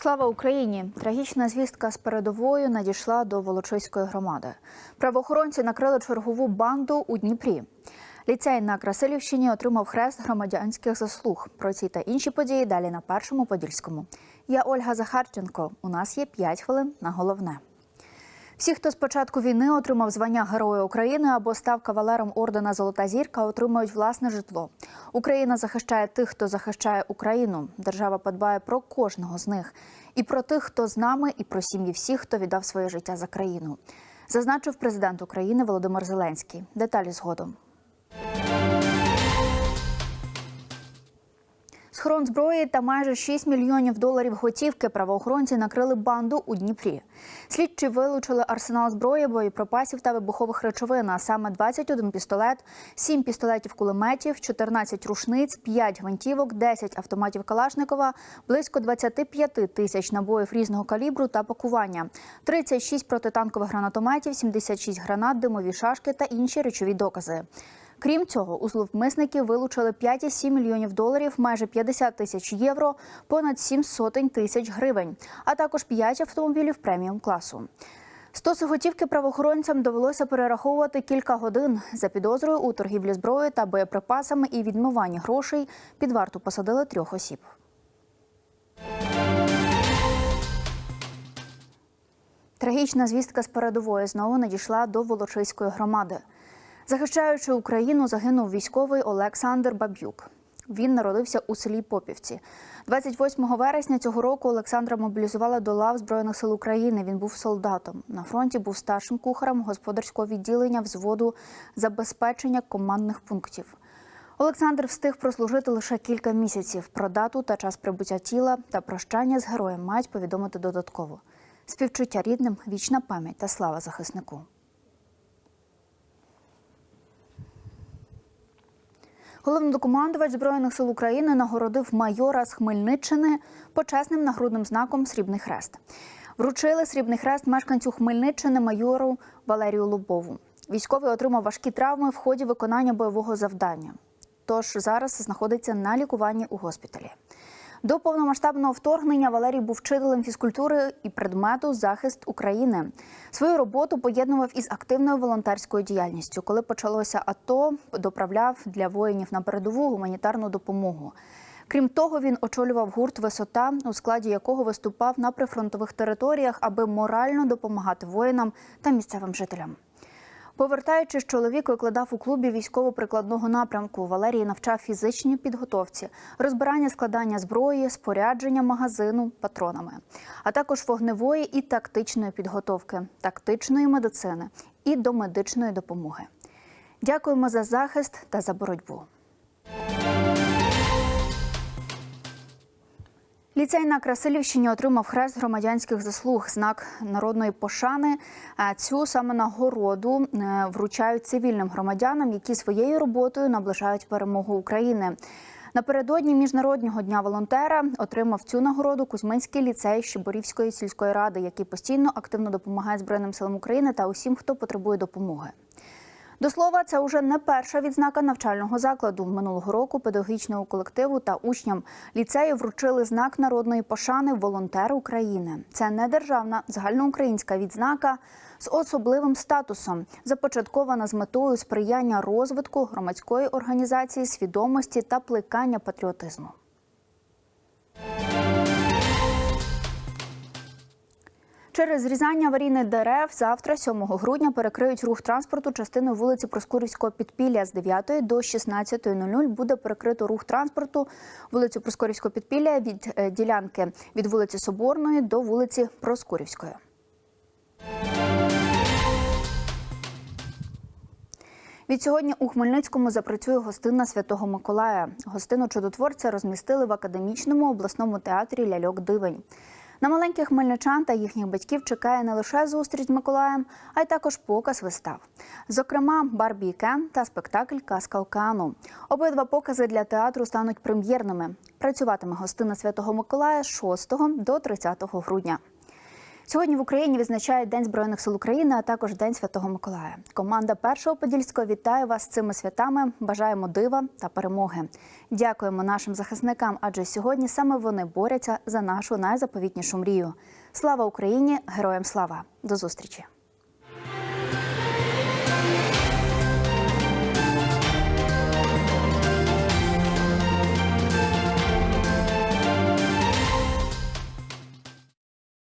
Слава Україні! Трагічна звістка з передовою надійшла до Волочиської громади. Правоохоронці накрили чергову банду у Дніпрі. Ліцей на Красилівщині отримав хрест громадянських заслуг. Про ці та інші події далі на першому подільському. Я Ольга Захарченко. У нас є 5 хвилин на головне. Всі, хто з початку війни отримав звання Героя України або став кавалером ордена Золота зірка, отримують власне житло. Україна захищає тих, хто захищає Україну. Держава подбає про кожного з них і про тих, хто з нами, і про сім'ї всіх, хто віддав своє життя за країну. Зазначив президент України Володимир Зеленський. Деталі згодом. Схорон зброї та майже 6 мільйонів доларів готівки правоохоронці накрили банду у Дніпрі. Слідчі вилучили арсенал зброї, боєприпасів та вибухових речовин, а саме 21 пістолет, 7 пістолетів кулеметів, 14 рушниць, 5 гвинтівок, 10 автоматів Калашникова, близько 25 тисяч набоїв різного калібру та пакування, 36 протитанкових гранатометів, 76 гранат, димові шашки та інші речові докази. Крім цього, у зловмисників вилучили 5,7 мільйонів доларів, майже 50 тисяч євро, понад 7 сотень тисяч гривень, а також 5 автомобілів преміум класу. Стоси готівки правоохоронцям довелося перераховувати кілька годин за підозрою у торгівлі зброєю та боєприпасами і відмиванні грошей. Під варту посадили трьох осіб. Трагічна звістка з передової знову надійшла до Волочиської громади. Захищаючи Україну, загинув військовий Олександр Баб'юк. Він народився у селі Попівці. 28 вересня цього року Олександра мобілізували до лав Збройних сил України. Він був солдатом. На фронті був старшим кухарем господарського відділення взводу забезпечення командних пунктів. Олександр встиг прослужити лише кілька місяців. Про дату та час прибуття тіла та прощання з героєм мають повідомити додатково. Співчуття рідним, вічна пам'ять та слава захиснику. Головнокомандувач Збройних сил України нагородив майора з Хмельниччини почесним нагрудним знаком Срібний хрест. Вручили срібний хрест мешканцю Хмельниччини майору Валерію Лубову. Військовий отримав важкі травми в ході виконання бойового завдання. Тож зараз знаходиться на лікуванні у госпіталі. До повномасштабного вторгнення Валерій був вчителем фізкультури і предмету захист України. Свою роботу поєднував із активною волонтерською діяльністю. Коли почалося АТО, доправляв для воїнів на передову гуманітарну допомогу. Крім того, він очолював гурт Висота, у складі якого виступав на прифронтових територіях, аби морально допомагати воїнам та місцевим жителям. Повертаючись, чоловік викладав у клубі військово-прикладного напрямку. Валерій навчав фізичній підготовці, розбирання складання зброї, спорядження магазину патронами, а також вогневої і тактичної підготовки, тактичної медицини і до медичної допомоги. Дякуємо за захист та за боротьбу. Ліцей на Красилівщині отримав хрест громадянських заслуг, знак народної пошани. Цю саме нагороду е, вручають цивільним громадянам, які своєю роботою наближають перемогу України. Напередодні міжнародного дня волонтера отримав цю нагороду Кузьминський ліцей Щеборівської сільської ради, який постійно активно допомагає Збройним силам України та усім, хто потребує допомоги. До слова, це вже не перша відзнака навчального закладу. Минулого року педагогічного колективу та учням ліцею вручили знак народної пошани волонтер України. Це не державна загальноукраїнська відзнака з особливим статусом, започаткована з метою сприяння розвитку громадської організації, свідомості та плекання патріотизму. Через зрізання аварійних дерев завтра, 7 грудня, перекриють рух транспорту частиною вулиці Проскурівського підпілля з 9 до 16.00 буде перекрито рух транспорту вулицю Проскурівського підпілля від е, ділянки від вулиці Соборної до вулиці Проскурівської. Від сьогодні у Хмельницькому запрацює гостина Святого Миколая. Гостину чудотворця розмістили в академічному обласному театрі Ляльок Дивень. На маленьких хмельничан та їхніх батьків чекає не лише зустріч з Миколаєм, а й також показ вистав. Зокрема, Барбі Кен та спектакль Казка океану. Обидва покази для театру стануть прем'єрними. Працюватиме гостина Святого Миколая з 6 до 30 грудня. Сьогодні в Україні відзначають День Збройних сил України, а також День Святого Миколая. Команда першого подільського вітає вас з цими святами. Бажаємо дива та перемоги. Дякуємо нашим захисникам, адже сьогодні саме вони борються за нашу найзаповітнішу мрію. Слава Україні! Героям слава! До зустрічі!